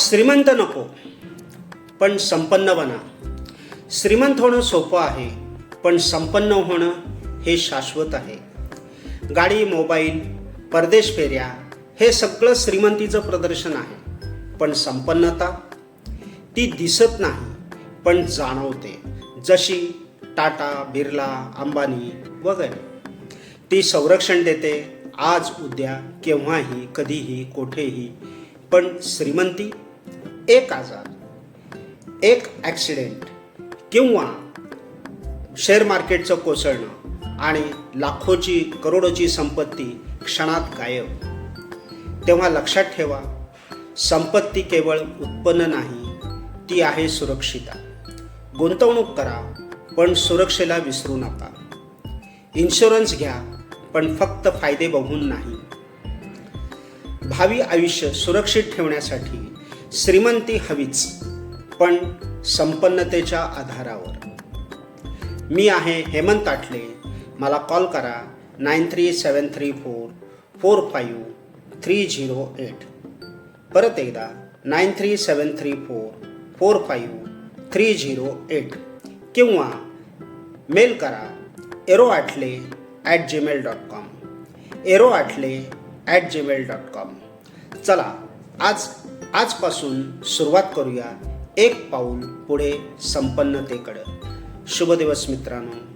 श्रीमंत नको पण संपन्न बना. श्रीमंत होणं सोपं आहे पण संपन्न होणं हे शाश्वत आहे. गाडी मोबाईल परदेश फेऱ्या हे सगळं श्रीमंतीचं प्रदर्शन आहे पण संपन्नता? ती दिसत नाही पण जाणवते. जशी टाटा बिर्ला अंबानी वगैरे. ती संरक्षण देते आज उद्या केव्हाही कधीही कोठेही पण श्रीमंती एक आजार एक ॲक्सिडेंट किंवा शेअर मार्केटचं कोसळणं आणि लाखोची करोडोची संपत्ती क्षणात गायब. तेव्हा लक्षात ठेवा संपत्ती केवळ उत्पन्न नाही ती आहे सुरक्षिता गुंतवणूक करा पण सुरक्षेला विसरू नका. इन्शुरन्स घ्या पण फक्त फायदे बघून नाही. भावी आयुष्य सुरक्षित ठेवण्यासाठी श्रीमंती हवीच पण संपन्नतेच्या आधारावर. मी आहे हेमंत आटले मला कॉल करा nine three seven three four four five three zero eight. परत एकदा nine three seven three four four five three zero eight. किंवा मेल करा arrow Aatle at Gmail dot com. Arrow Aatle at Gmail dot com. चला आज आजपासून सुरुवात करूया एक पाऊल पुढे संपन्नतेकडं. शुभ दिवस मित्रांनो.